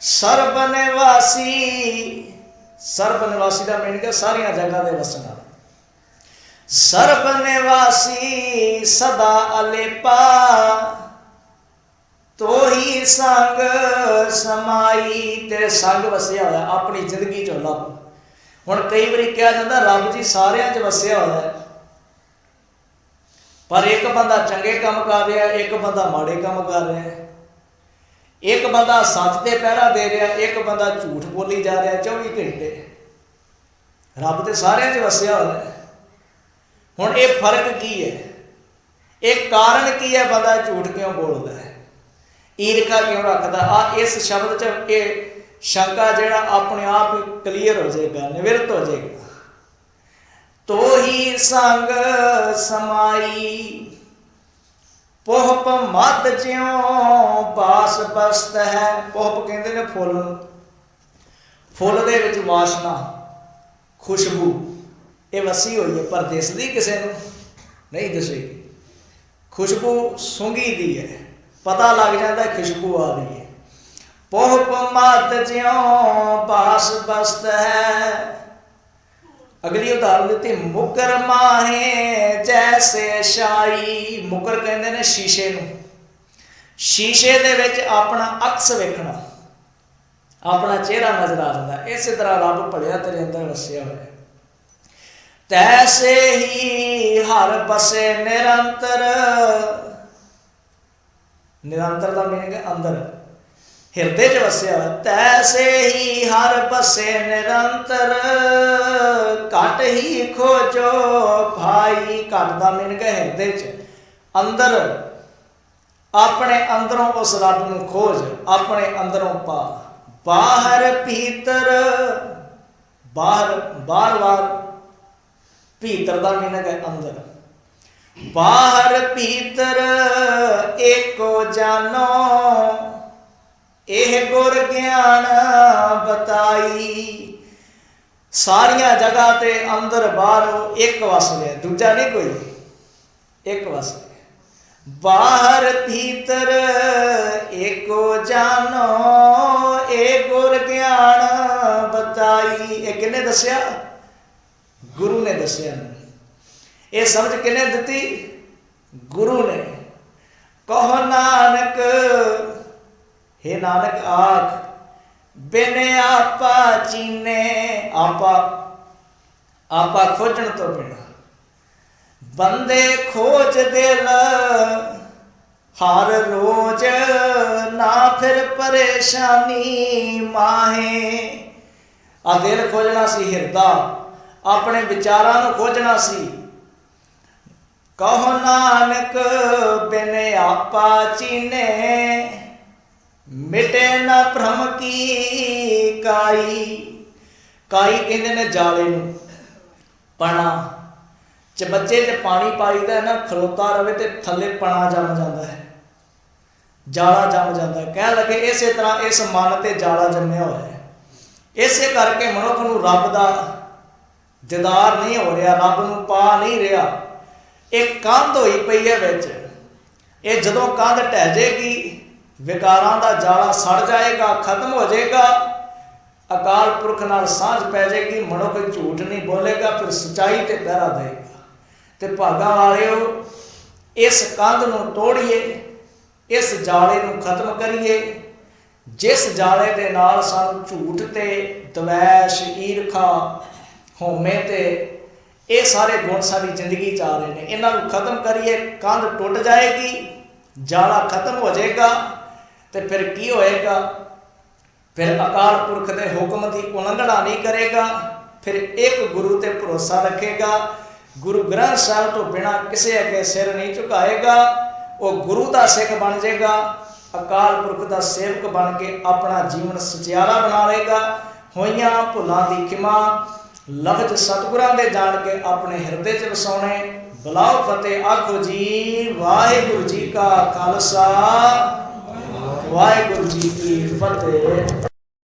ਸਰਬ ਨਿਵਾਸੀ ਸਰਬ ਨਿਵਾਸੀ ਦਾ ਮਿਣ ਕੇ ਸਾਰੀਆਂ ਜਗ੍ਹਾ ਦੇ ਵਸਣ। ਵਾਲਾ ਸਰਬ ਨਿਵਾਸੀ ਸਦਾ ਅਲੇਪਾ, ਤੋਹੀ ਸੰਗ ਸਮਾਈ ਤੇਰੇ ਸੰਗ ਵਸਿਆ ਹੋਇਆ, ਆਪਣੀ ਜ਼ਿੰਦਗੀ ਚੋਂ ਲੱਭ। ਹੁਣ ਕਈ ਵਾਰੀ ਕਿਹਾ ਜਾਂਦਾ, ਰੱਬ ਜੀ ਸਾਰਿਆਂ 'ਚ ਵਸਿਆ ਹੋਇਆ ਹੈ। ਪਰ ਇੱਕ ਬੰਦਾ ਚੰਗੇ ਕੰਮ ਕਰ ਰਿਹਾ, ਇੱਕ ਬੰਦਾ ਮਾੜੇ ਕੰਮ ਕਰ ਰਿਹਾ। ਇੱਕ ਬੰਦਾ ਸੱਚ ਤੇ ਪਹਿਰਾ ਦੇ ਰਿਹਾ, ਇੱਕ ਬੰਦਾ ਝੂਠ ਬੋਲੀ ਜਾ ਰਿਹਾ 24 ਘੰਟੇ। ਰੱਬ ਤੇ ਸਾਰਿਆਂ 'ਚ ਵਸਿਆ ਹੋਇਆ। ਹੈ ਹੁਣ ਇਹ ਫ਼ਰਕ ਕੀ ਹੈ? ਇਹ ਕਾਰਨ ਕੀ ਹੈ ਬੰਦਾ ਝੂਠ ਕਿਉਂ ਬੋਲਦਾ ਹੈ? ਈਰਖਾ ਕਿਉਂ ਰੱਖਦਾ? ਆ ਇਸ ਸ਼ਬਦ 'ਚ ਇਹ ਸ਼ੰਕਾ ਜਿਹੜਾ ਆਪਣੇ ਆਪ ਕਲੀਅਰ ਹੋ ਜਾਏਗਾ, ਨਿਵਰਤ ਹੋ ਜਾਏਗਾ। ਤੋਹੀ ਸੰਗ ਸਮਾਈ। ਪੋਹਪ ਮਤ ਜਿਉ ਬਾਸ ਬਸਤ ਹੈ। ਪੋਹਪ ਕਹਿੰਦੇ ਨੇ ਫੁੱਲ। ਨੂੰ ਫੁੱਲ ਦੇ ਵਿੱਚ ਵਾਸ਼ਨਾ, ਖੁਸ਼ਬੂ, ਇਹ ਵਸੀ ਹੋਈ ਹੈ, ਪਰ ਦਿਸਦੀ ਕਿਸੇ ਨੂੰ? ਨਹੀਂ ਦਿਸੇਗੀ ਖੁਸ਼ਬੂ ਸੁੰਗੀ ਦੀ ਹੈ। ਪਤਾ ਲੱਗ ਜਾਂਦਾ ਖੁਸ਼ਬੂ ਆ ਰਹੀ ਹੈ। ਪੋਹਪ ਮਤ ਜਿਉ ਬਾਸ ਬਸਤ ਹੈ। ਅਗਲੀ ਉਦਾਹਰਨ ਦਿੱਤੀ, ਮੁਕਰ ਮਾਹੇ ਜੈਸੇ ਸ਼ਾਈ ਮੁਕਰ ਕਹਿੰਦੇ ਨੇ ਸ਼ੀਸ਼ੇ ਨੂੰ। ਸ਼ੀਸ਼ੇ ਦੇ ਵਿੱਚ ਆਪਣਾ ਅਕਸ ਵੇਖਣਾ, ਆਪਣਾ ਚਿਹਰਾ ਨਜ਼ਰ ਆ ਜਾਂਦਾ। ਇਸੇ ਤਰ੍ਹਾਂ ਰੱਬ ਭਲਿਆ ਤੇਰੇ ਅੰਦਰ ਵਸਿਆ ਹੋਇਆ। ਤੈਸੇ ਹੀ ਹਰ ਬਸੇ ਨਿਰੰਤਰ। ਨਿਰੰਤਰ ਦਾ ਮੀਨਿੰਗ ਅੰਦਰ। ਹਿਰਦੇ 'ਚ ਵਸਿਆ ਤੈਸੇ ਹੀ ਹਰ ਬਸੇ ਨਿਰੰਤਰ। ਘਟ ਹੀ ਖੋਜੋ ਭਾਈ, ਘਟ ਦਾ ਮੀਨਿੰਗ ਹੈ ਹਿਰਦੇ 'ਚ। ਅੰਦਰ, ਆਪਣੇ ਅੰਦਰੋਂ ਉਸ ਰੱਬ ਨੂੰ ਖੋਜ, ਆਪਣੇ ਅੰਦਰੋਂ ਪਾ। ਬਾਹਰ ਭੀਤਰ, ਬਾਹਰ ਬਾਰ-ਬਾਰ ਭੀਤਰ ਦਾ ਮੀਨਿੰਗ ਹੈ ਅੰਦਰ। ਬਾਹਰ ਭੀਤਰ, ਏਕੋ ਜਾਨੋ। ਇਹ ਗੁਰ ਗਿਆਨ ਬਤਾਈ। ਸਾਰੀਆਂ ਜਗ੍ਹਾ ਤੇ ਅੰਦਰ ਬਾਹਰ ਇੱਕ ਵਸ ਗਿਆ। ਦੂਜਾ ਨਹੀਂ ਕੋਈ। ਇੱਕ ਵਸ ਗਿਆ। ਬਾਹਰ ਭੀਤਰ ਏਕੋ ਜਾਨੋ, ਇਹ ਗੁਰ ਗਿਆਨ ਬਤਾਈ। ਇਹ ਕਿਹਨੇ ਦੱਸਿਆ? ਗੁਰੂ ਨੇ ਦੱਸਿਆ। ਇਹ ਸਮਝ ਕਿਹਨੇ ਦਿੱਤੀ? ਗੁਰੂ ਨੇ। ਕਹੋ ਨਾਨਕ हे ਨਾਨਕ ਆਖ, ਬਿਨ ਆਪਾ ਚੀਨੇ ਆਪਾ ਆਪਾ ਖੋਜਣ ਤੋਂ ਬਿਨਾ। ਬੰਦੇ ਖੋਜ ਦਿਲ, ਹਰ ਰੋਜ਼ ਨਾ ਫਿਰ ਪਰੇਸ਼ਾਨੀ ਮਾਹੇ। ਆ ਦਿਲ ਖੋਜਣਾ ਸੀ ਹਿਰਦਾ, ਆਪਣੇ ਵਿਚਾਰਾਂ ਨੂੰ ਖੋਜਣਾ ਸੀ। ਕਹੋ ਨਾਨਕ, ਬਿਨੇ ਆਪਾ ਚੀਨੇ ਮਿਟੇ ਨਾ ਭ੍ਰਮ ਕੀ ਕਾਈ? ਕਾਈ ਕਹਿੰਦੇ ਨੇ ਜਾਲੇ ਨੂੰ। ਪਣਾ। ਚ ਬੱਚੇ ਚ ਪਾਣੀ ਪਾਈਦਾ ਹੈ ਨਾ, ਖਲੋਤਾ ਰਵੇ ਤੇ ਥੱਲੇ ਪਣਾ ਜੰਮ ਜਾਂਦਾ ਹੈ। ਜਾਲਾ ਜੰਮ ਜਾਂਦਾ ਹੈ। ਕਹਿ ਲਗੇ, ਇਸੇ ਤਰ੍ਹਾਂ ਇਸ ਮਨ ਤੇ ਜਾਲਾ ਜੰਮਿਆ ਹੋਇਆ ਹੈ। ਇਸੇ ਕਰਕੇ ਮਨੁੱਖ ਨੂੰ ਰੱਬ ਦਾ ਦੀਦਾਰ ਨਹੀਂ ਹੋ ਰਿਹਾ, ਰੱਬ ਨੂੰ ਪਾ ਨਹੀਂ ਰਿਹਾ। ਇਹ ਕੰਧ ਹੋਈ ਪਈ ਹੈ ਵਿੱਚ। ਇਹ ਜਦੋਂ ਕੰਧ ਢਹਿ ਜਾਏਗੀ ਵਿਕਾਰਾਂ ਦਾ ਜਾਲਾ ਸੜ ਜਾਏਗਾ, ਖਤਮ ਹੋ ਜਾਏਗਾ। ਅਕਾਲ ਪੁਰਖ ਨਾਲ ਸਾਂਝ ਪੈ ਜਾਏਗੀ, ਮਨੁੱਖ ਝੂਠ ਨਹੀਂ ਬੋਲੇਗਾ, ਫਿਰ ਸਚਾਈ ਤੇ ਪਹਿਰਾ ਦੇਗਾ ਤੇ ਭਾਗਾ ਵਾਲਿਓ, ਇਸ ਕੰਧ ਨੂੰ ਤੋੜੀਏ, ਇਸ ਜਾਲੇ ਨੂੰ ਖਤਮ ਕਰੀਏ। ਜਿਸ ਜਾਲੇ ਦੇ ਨਾਲ ਸਾਨੂੰ ਝੂਠ ਤੇ ਦਵੈਸ਼, ਈਰਖਾ, ਹਉਮੈ ਤੇ ਇਹ ਸਾਰੇ ਗੁਣ ਸਾਡੀ ਜ਼ਿੰਦਗੀ ਚ ਆ ਰਹੇ ਨੇ। ਇਹਨਾਂ ਨੂੰ ਖਤਮ ਕਰੀਏ, ਕੰਧ ਟੁੱਟ ਜਾਏਗੀ, ਜਾਲਾ ਖਤਮ ਹੋ ਜਾਏਗਾ। ਤੇ ਫਿਰ ਕੀ ਹੋਏਗਾ? ਫਿਰ ਅਕਾਲ ਪੁਰਖ ਦੇ ਹੁਕਮ ਦੀ ਉਲੰਘਣਾ ਨਹੀਂ ਕਰੇਗਾ, ਫਿਰ ਇੱਕ ਗੁਰੂ ਤੇ ਭਰੋਸਾ ਰੱਖੇਗਾ। ਗੁਰੂ ਗ੍ਰੰਥ ਸਾਹਿਬ ਤੋਂ ਬਿਨਾ ਕਿਸੇ ਅੱਗੇ ਸਿਰ ਨਹੀਂ ਝੁਕਾਏਗਾ। ਉਹ ਗੁਰੂ ਦਾ ਸਿੱਖ ਬਣ ਜਾਏਗਾ, ਅਕਾਲ ਪੁਰਖ ਦਾ ਸੇਵਕ ਬਣ ਕੇ ਆਪਣਾ ਜੀਵਨ ਸਚਿਆਰਾ ਬਣਾ ਲਏਗਾ। ਹੋਈਆਂ ਭੁੱਲਾਂ ਦੀ ਖਿਮਾ ਲਫ਼ਜ਼ ਸਤਿਗੁਰਾਂ ਦੇ ਜਾਣ ਕੇ ਆਪਣੇ ਹਿਰਦੇ 'ਚ ਵਸਾਉਣੇ। ਬਲਾਉ ਫਤਿਹ ਆਖੋ ਜੀ, ਵਾਹਿਗੁਰੂ ਜੀ ਕਾ ਖਾਲਸਾ। ਵਾਹਿਗੁਰੂ ਜੀ ਕੀ ਫਤਿਹ।